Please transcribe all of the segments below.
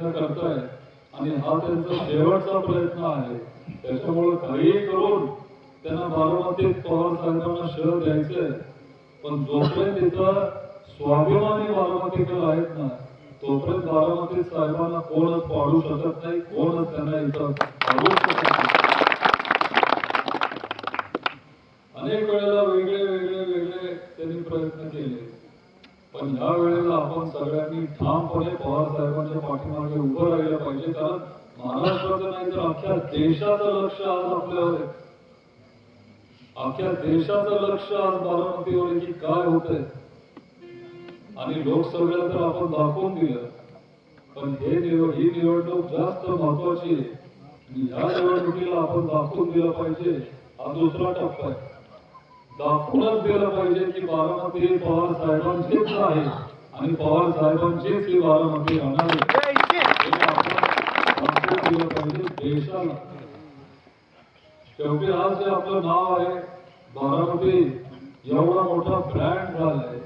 प्रयत्न करतोय. आणि हा त्यांचा शेवटचा प्रयत्न आहे. त्याच्यामुळे काही करून त्यांना बारामतीत पवार साहेबांना शहर द्यायचंय. पण जोपर्यंत तिथं स्वाभिमानी बारामतीकर आहेत ना तोपर्यंत बारामती साहेबांना कोणच पाडू शकत नाही कोणच त्यांना इथं पाडू शकत नाही. अनेक वेळेला वेगळे वेगळे वेगळे त्यांनी प्रयत्न केले. पण ह्या वेळेला आपण सगळ्यांनी ठामपणे पवार साहेबांच्या पाठीमागे उभं राहिलं पाहिजे कारण महाराष्ट्राचं नाही तर अख्ख्या देशाचं लक्ष आज आपल्यावर आहे. अख्ख्या देशाचं लक्ष आज बारामतीवर आहे की काय होतंय. आणि लोकसभेला तर आपण दाखवून दिलं पण हे निवड ही निवडणूक जास्त महत्वाची आहे. आणि या निवडणुकीला आपण दाखवून दिलं पाहिजे हा दुसरा टप्पा आहे. दाखवूनच दिलं पाहिजे की बारामती पवार साहेबांचीच आहे. आणि पवार साहेबांचीच ही बारामती राहणार आहे. पाहिजे देशाला. शेवटी आज जे आपलं नाव आहे बारामती एवढा मोठा ब्रँड झालाय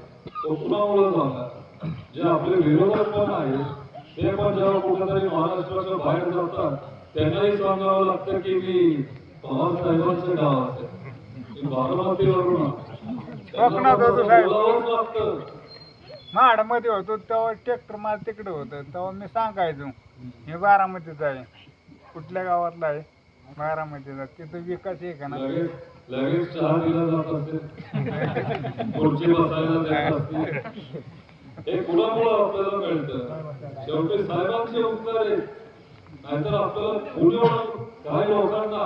तो कुणामुळे झाला? जे आपले विरोधक पण आहेत ते पण जेव्हा कुठेतरी महाराष्ट्राच्या बाहेर जातात त्यांनाही सांगावं लागतं की मी पवार साहेबांचं गाव आहे. मी बारामतीवरून आहे. त्यांना कोकणात होतो तेव्हा ट्रॅक्टर माल तिकडे होतं. तेव्हा मी सांगायचो हे बारामतीच आहे. कुठल्या गावातला आहे? बारामतीचा तिथं विकास आहे का ना. लगेच लगेच चहा दिला जात असेल खुर्ची बसायला देत असतील हे कुणामुळं आपल्याला मिळतं. शेवटी साहेबांचे उपकार आहेत. नाहीतर आपल्याला पुण्यावर काही लोकांना